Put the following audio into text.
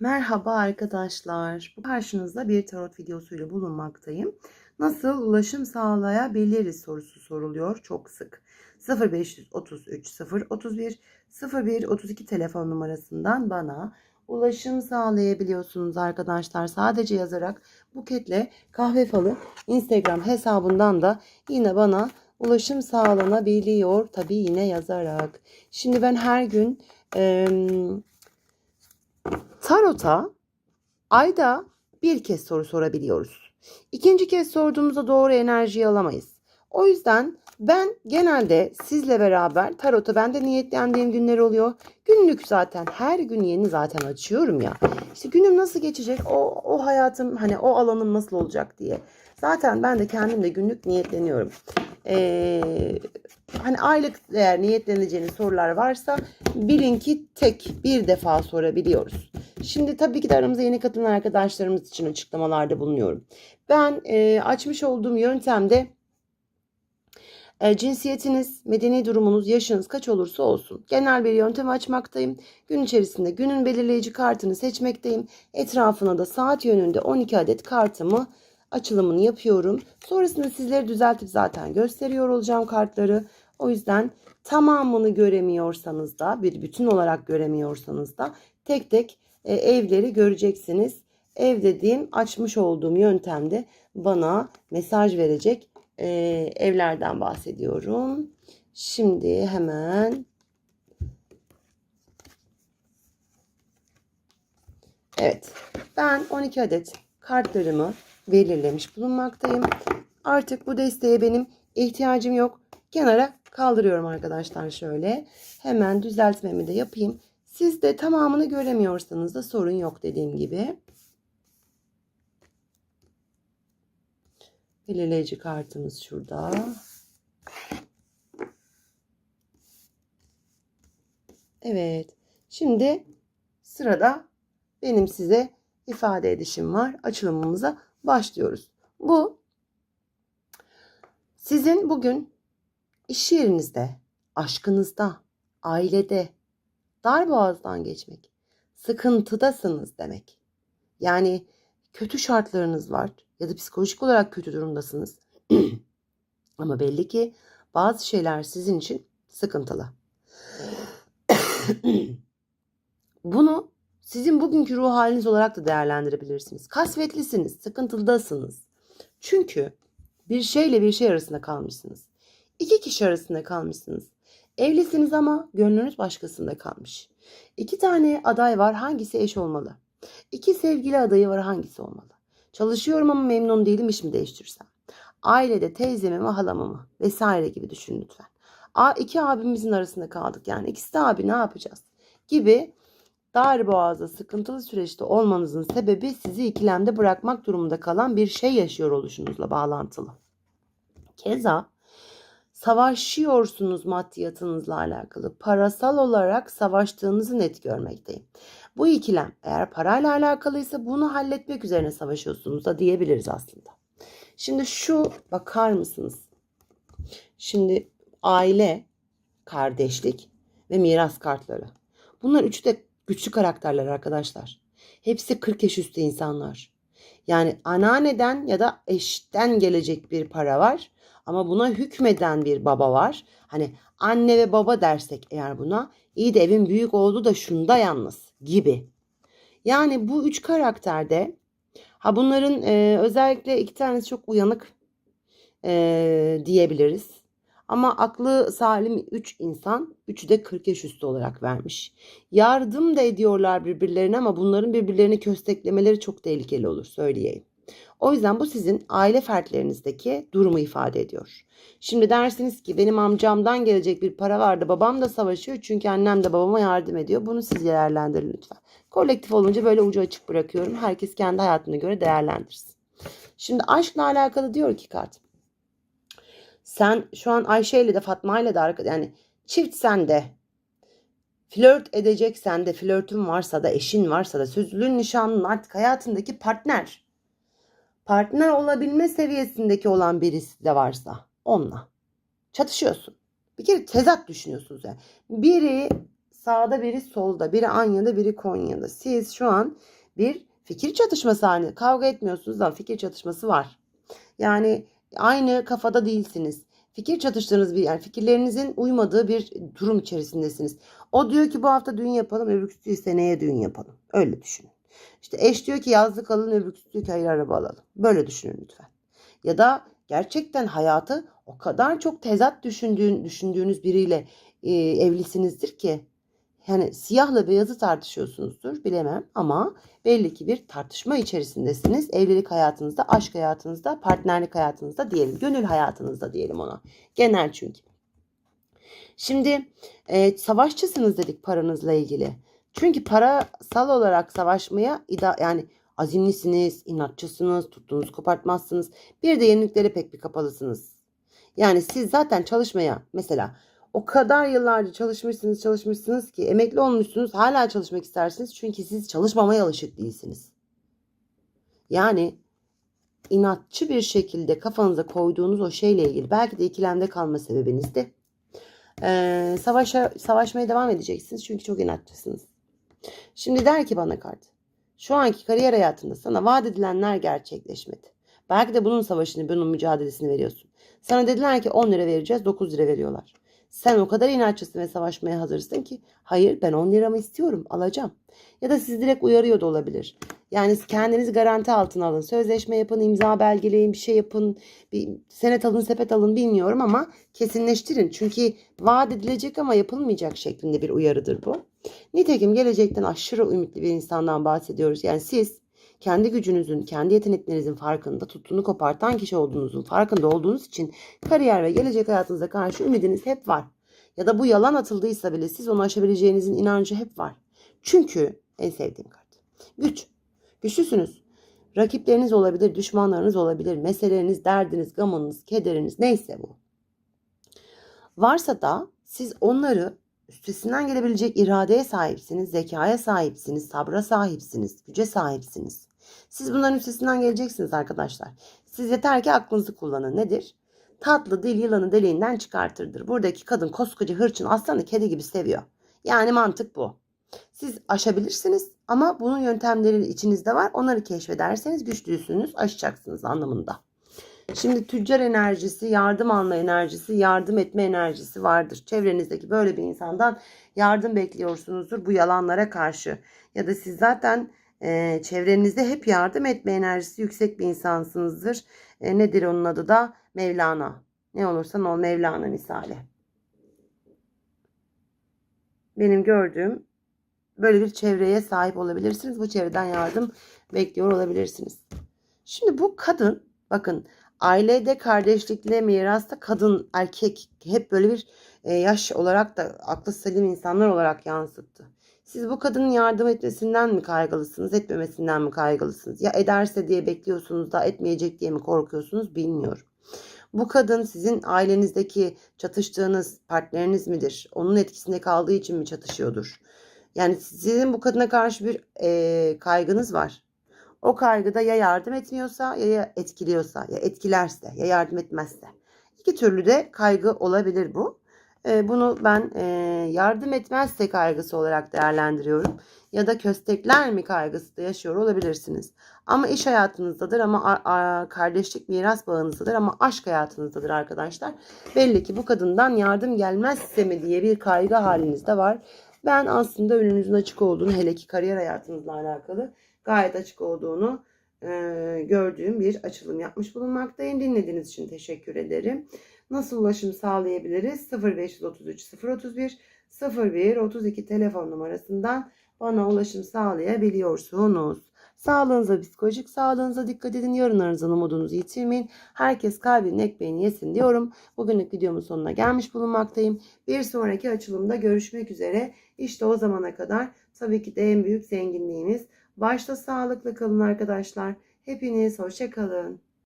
Merhaba arkadaşlar. Bu karşınızda bir tarot videosuyla bulunmaktayım. Nasıl ulaşım sağlayabiliriz sorusu soruluyor çok sık. 0533 031 01 32 telefon numarasından bana ulaşım sağlayabiliyorsunuz arkadaşlar. Sadece yazarak Buketle Kahve Falı Instagram hesabından da yine bana ulaşım sağlanabiliyor. Tabii yine yazarak. Şimdi ben her gün eee Tarot'a ayda bir kez soru sorabiliyoruz. İkinci kez sorduğumuzda doğru enerjiyi alamayız. O yüzden ben genelde sizle beraber tarota ben de niyetlendiğim günler oluyor. Günlük zaten her gün yeni zaten açıyorum ya. İşte günüm nasıl geçecek o, o hayatım hani o alanım nasıl olacak diye. Zaten ben de kendim de günlük niyetleniyorum. Ee, hani aylık eğer niyetleneceğiniz sorular varsa bilin ki tek bir defa sorabiliyoruz. Şimdi tabii ki de aramıza yeni katılan arkadaşlarımız için açıklamalarda bulunuyorum. Ben e, açmış olduğum yöntemde e, cinsiyetiniz, medeni durumunuz, yaşınız kaç olursa olsun. Genel bir yöntem açmaktayım. Gün içerisinde günün belirleyici kartını seçmekteyim. Etrafına da saat yönünde 12 adet kartımı açılımını yapıyorum. Sonrasında sizleri düzeltip zaten gösteriyor olacağım kartları. O yüzden tamamını göremiyorsanız da bir bütün olarak göremiyorsanız da tek tek e, evleri göreceksiniz. Ev dediğim açmış olduğum yöntemde bana mesaj verecek e, evlerden bahsediyorum. Şimdi hemen Evet. Ben 12 adet kartlarımı belirlemiş bulunmaktayım. Artık bu desteğe benim ihtiyacım yok. Kenara kaldırıyorum arkadaşlar şöyle. Hemen düzeltmemi de yapayım. Siz de tamamını göremiyorsanız da sorun yok dediğim gibi. Belirleyici kartımız şurada. Evet. Şimdi sırada benim size ifade edişim var. Açılımımıza başlıyoruz. Bu sizin bugün iş yerinizde, aşkınızda, ailede, dar boğazdan geçmek, sıkıntıdasınız demek. Yani kötü şartlarınız var ya da psikolojik olarak kötü durumdasınız. Ama belli ki bazı şeyler sizin için sıkıntılı. Bunu sizin bugünkü ruh haliniz olarak da değerlendirebilirsiniz. Kasvetlisiniz, sıkıntılıdasınız. Çünkü bir şeyle bir şey arasında kalmışsınız. İki kişi arasında kalmışsınız. Evlisiniz ama gönlünüz başkasında kalmış. İki tane aday var hangisi eş olmalı? İki sevgili adayı var hangisi olmalı? Çalışıyorum ama memnun değilim iş mi değiştirsem? Ailede teyzemi mi halamı mı? Vesaire gibi düşün lütfen. A, iki abimizin arasında kaldık yani ikisi de abi ne yapacağız? Gibi dar boğazda sıkıntılı süreçte olmanızın sebebi sizi ikilemde bırakmak durumunda kalan bir şey yaşıyor oluşunuzla bağlantılı. Keza savaşıyorsunuz maddiyatınızla alakalı. Parasal olarak savaştığınızı net görmekteyim. Bu ikilem eğer parayla alakalıysa bunu halletmek üzerine savaşıyorsunuz da diyebiliriz aslında. Şimdi şu bakar mısınız? Şimdi aile, kardeşlik ve miras kartları. Bunlar üçü de güçlü karakterler arkadaşlar. Hepsi 40 yaş üstü insanlar. Yani anneanneden ya da eşten gelecek bir para var. Ama buna hükmeden bir baba var. Hani anne ve baba dersek eğer buna iyi de evin büyük oldu da şunda yalnız gibi. Yani bu üç karakterde ha bunların e, özellikle iki tanesi çok uyanık e, diyebiliriz. Ama aklı salim 3 insan, 3'ü de 40 yaş üstü olarak vermiş. Yardım da ediyorlar birbirlerine ama bunların birbirlerini kösteklemeleri çok tehlikeli olur söyleyeyim. O yüzden bu sizin aile fertlerinizdeki durumu ifade ediyor. Şimdi dersiniz ki benim amcamdan gelecek bir para vardı. Babam da savaşıyor çünkü annem de babama yardım ediyor. Bunu siz değerlendirin lütfen. Kolektif olunca böyle ucu açık bırakıyorum. Herkes kendi hayatına göre değerlendirsin. Şimdi aşkla alakalı diyor ki kart. Sen şu an Ayşe ile de Fatma ile de arkada yani çift sende flört edeceksen de flörtün varsa da eşin varsa da sözlü nişanlın artık hayatındaki partner partner olabilme seviyesindeki olan birisi de varsa onunla çatışıyorsun. Bir kere tezat düşünüyorsunuz yani. Biri sağda biri solda. Biri Anya'da biri Konya'da. Siz şu an bir fikir çatışması halinde. Kavga etmiyorsunuz ama fikir çatışması var. Yani aynı kafada değilsiniz. Fikir çatıştığınız bir yani fikirlerinizin uymadığı bir durum içerisindesiniz. O diyor ki bu hafta düğün yapalım, öbürküsü diyor seneye düğün yapalım. Öyle düşünün. İşte eş diyor ki yazlık alın, öbürküsü diyor ki hayır araba alalım. Böyle düşünün lütfen. Ya da gerçekten hayatı o kadar çok tezat düşündüğün, düşündüğünüz biriyle e, evlisinizdir ki yani siyahla beyazı tartışıyorsunuzdur bilemem ama belli ki bir tartışma içerisindesiniz. Evlilik hayatınızda, aşk hayatınızda, partnerlik hayatınızda diyelim, gönül hayatınızda diyelim ona. Genel çünkü. Şimdi e, savaşçısınız dedik paranızla ilgili. Çünkü parasal olarak savaşmaya ida yani azimlisiniz, inatçısınız, tuttuğunuz kopartmazsınız. Bir de yeniliklere pek bir kapalısınız. Yani siz zaten çalışmaya mesela o kadar yıllarca çalışmışsınız çalışmışsınız ki emekli olmuşsunuz hala çalışmak istersiniz. Çünkü siz çalışmamaya alışık değilsiniz. Yani inatçı bir şekilde kafanıza koyduğunuz o şeyle ilgili belki de ikilemde kalma sebebiniz de ee, savaşa, savaşmaya devam edeceksiniz çünkü çok inatçısınız. Şimdi der ki bana kart. Şu anki kariyer hayatında sana vaat edilenler gerçekleşmedi. Belki de bunun savaşını, bunun mücadelesini veriyorsun. Sana dediler ki 10 lira vereceğiz, 9 lira veriyorlar. Sen o kadar inatçısın ve savaşmaya hazırsın ki hayır ben 10 liramı istiyorum alacağım. Ya da siz direkt uyarıyor da olabilir. Yani kendinizi garanti altına alın. Sözleşme yapın, imza belgeleyin, bir şey yapın. Bir senet alın, sepet alın bilmiyorum ama kesinleştirin. Çünkü vaat edilecek ama yapılmayacak şeklinde bir uyarıdır bu. Nitekim gelecekten aşırı ümitli bir insandan bahsediyoruz. Yani siz kendi gücünüzün, kendi yeteneklerinizin farkında, tuttuğunu kopartan kişi olduğunuzun farkında olduğunuz için kariyer ve gelecek hayatınıza karşı ümidiniz hep var. Ya da bu yalan atıldıysa bile siz onu aşabileceğinizin inancı hep var. Çünkü en sevdiğim kart. Güç. Güçlüsünüz. Rakipleriniz olabilir, düşmanlarınız olabilir, meseleniz, derdiniz, gamınız, kederiniz neyse bu. Varsa da siz onları üstesinden gelebilecek iradeye sahipsiniz, zekaya sahipsiniz, sabra sahipsiniz, güce sahipsiniz. Siz bunların üstesinden geleceksiniz arkadaşlar. Siz yeter ki aklınızı kullanın. Nedir? Tatlı dil yılanı deliğinden çıkartırdır. Buradaki kadın koskoca hırçın aslanı kedi gibi seviyor. Yani mantık bu. Siz aşabilirsiniz ama bunun yöntemleri içinizde var. Onları keşfederseniz güçlüsünüz, aşacaksınız anlamında. Şimdi tüccar enerjisi, yardım alma enerjisi, yardım etme enerjisi vardır. Çevrenizdeki böyle bir insandan yardım bekliyorsunuzdur bu yalanlara karşı. Ya da siz zaten e, çevrenizde hep yardım etme enerjisi yüksek bir insansınızdır. E, nedir onun adı da? Mevlana. Ne olursan ol Mevlana misali. Benim gördüğüm böyle bir çevreye sahip olabilirsiniz. Bu çevreden yardım bekliyor olabilirsiniz. Şimdi bu kadın bakın ailede kardeşlikle mirasta kadın erkek hep böyle bir e, yaş olarak da aklı selim insanlar olarak yansıttı. Siz bu kadının yardım etmesinden mi kaygılısınız, etmemesinden mi kaygılısınız? Ya ederse diye bekliyorsunuz da etmeyecek diye mi korkuyorsunuz bilmiyorum. Bu kadın sizin ailenizdeki çatıştığınız partneriniz midir? Onun etkisinde kaldığı için mi çatışıyordur? Yani sizin bu kadına karşı bir e, kaygınız var. O kaygıda ya yardım etmiyorsa ya etkiliyorsa ya etkilerse ya yardım etmezse. İki türlü de kaygı olabilir bu. E, bunu ben e, yardım etmezse kaygısı olarak değerlendiriyorum. Ya da köstekler mi kaygısı da yaşıyor olabilirsiniz. Ama iş hayatınızdadır ama kardeşlik miras bağınızdadır ama aşk hayatınızdadır arkadaşlar. Belli ki bu kadından yardım gelmezse mi diye bir kaygı halinizde var. Ben aslında önünüzün açık olduğunu hele ki kariyer hayatınızla alakalı gayet açık olduğunu e, gördüğüm bir açılım yapmış bulunmaktayım. Dinlediğiniz için teşekkür ederim. Nasıl ulaşım sağlayabiliriz? 0533 031 01 32 telefon numarasından bana ulaşım sağlayabiliyorsunuz. Sağlığınıza, psikolojik sağlığınıza dikkat edin. Yarınlarınızın umudunuzu yitirmeyin. Herkes kalbinin ekmeğini yesin diyorum. Bugünlük videomun sonuna gelmiş bulunmaktayım. Bir sonraki açılımda görüşmek üzere. İşte o zamana kadar tabii ki de en büyük zenginliğiniz. Başta sağlıklı kalın arkadaşlar. Hepiniz hoşça kalın.